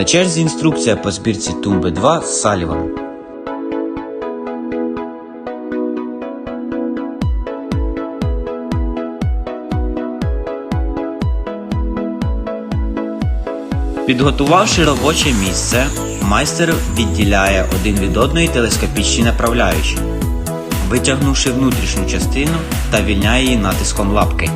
На черзі інструкція по збірці тумби 2 з Саліваном. Підготувавши робоче місце, майстер відділяє один від одної телескопічні направляючі, витягнувши внутрішню частину та вільняє її натиском лапки.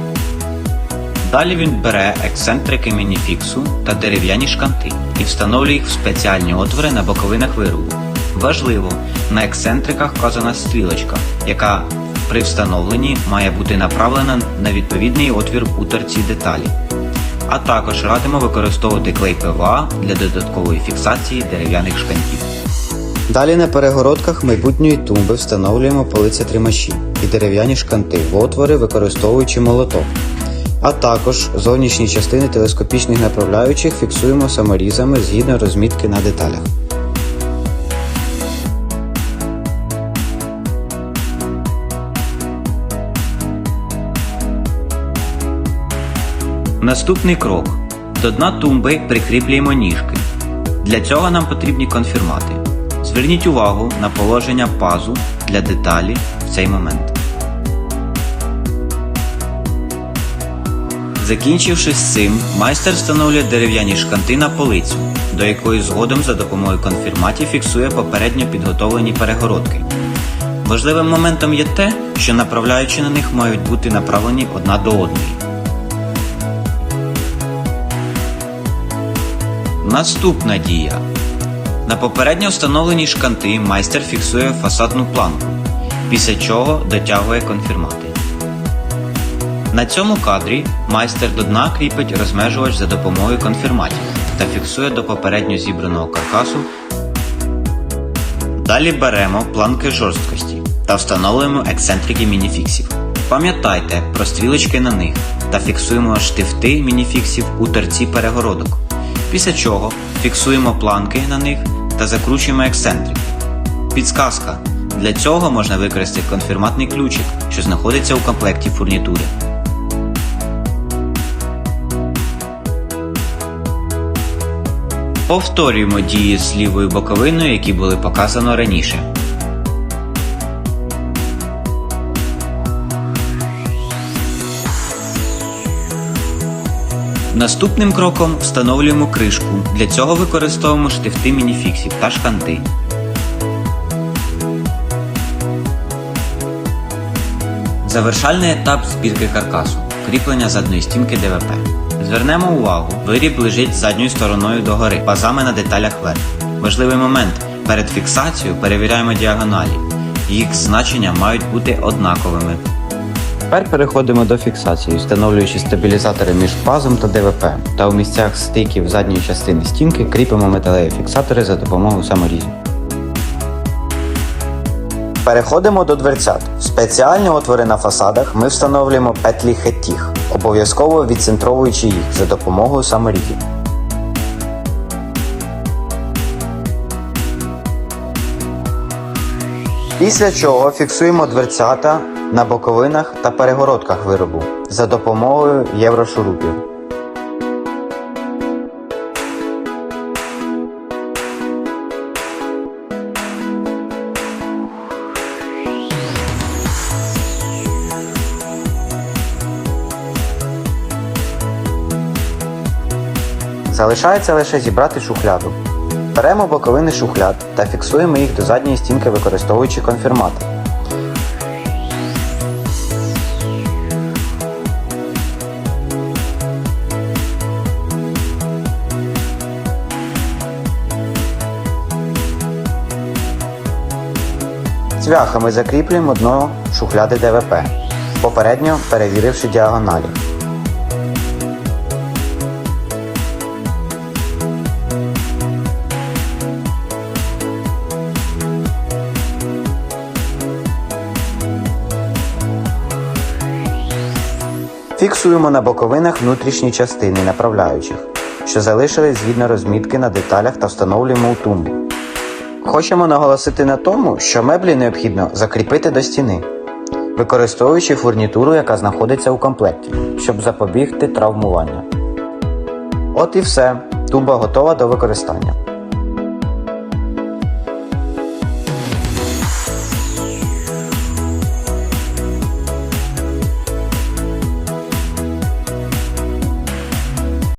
Далі він бере ексцентрики мініфіксу та дерев'яні шканти і встановлює їх в спеціальні отвори на боковинах виробу. Важливо, на ексцентриках вказана стрілочка, яка при встановленні має бути направлена на відповідний отвір у торці деталі. А також радимо використовувати клей ПВА для додаткової фіксації дерев'яних шкантів. Далі на перегородках майбутньої тумби встановлюємо полиця тримачі і дерев'яні шканти в отвори, використовуючи молоток. А також зовнішні частини телескопічних направляючих фіксуємо саморізами згідно розмітки на деталях. Наступний крок. До дна тумби прикріплюємо ніжки. Для цього нам потрібні конфірмати. Зверніть увагу на положення пазу для деталі в цей момент. Закінчивши з цим, майстер встановлює дерев'яні шканти на полицю, до якої згодом за допомогою конфірматів фіксує попередньо підготовлені перегородки. Важливим моментом є те, що направляючи на них мають бути направлені одна до одної. Наступна дія. На попередньо встановлені шканти майстер фіксує фасадну планку, після чого дотягує конфірмати. На цьому кадрі майстер до дна кріпить розмежувач за допомогою конфірматів та фіксує до попередньо зібраного каркасу. Далі беремо планки жорсткості та встановлюємо ексцентрики мініфіксів. Пам'ятайте про стрілочки на них та фіксуємо штифти мініфіксів у торці перегородок. Після чого фіксуємо планки на них та закручуємо ексцентрик. Підсказка. Для цього можна використати конфірматний ключик, що знаходиться у комплекті фурнітури. Повторюємо дії з лівою боковиною, які були показано раніше. Наступним кроком встановлюємо кришку. Для цього використовуємо штифти мініфіксів та шканти. Завершальний етап збірки каркасу кріплення задньої стінки ДВП. Звернемо увагу, виріб лежить задньою стороною догори, пазами на деталях вверх. Важливий момент. Перед фіксацією перевіряємо діагоналі. Їх значення мають бути однаковими. Тепер переходимо до фіксації, встановлюючи стабілізатори між пазом та ДВП, та у місцях стиків задньої частини стінки кріпимо металеві фіксатори за допомогою саморізів. Переходимо до дверцят. Спеціальні отвори на фасадах ми встановлюємо петлі хеттіг, обов'язково відцентровуючи їх за допомогою саморізів. Після чого фіксуємо дверцята на боковинах та перегородках виробу за допомогою єврошурупів. Залишається лише зібрати шухляду. Беремо боковини шухляд та фіксуємо їх до задньої стінки, використовуючи конфірмати. Цвяхами закріплюємо дно шухляди ДВП, попередньо перевіривши діагоналі. Фіксуємо на боковинах внутрішні частини направляючих, що залишились згідно розмітки на деталях та встановлюємо у тумбу. Хочемо наголосити на тому, що меблі необхідно закріпити до стіни, використовуючи фурнітуру, яка знаходиться у комплекті, щоб запобігти травмуванню. От і все. Тумба готова до використання.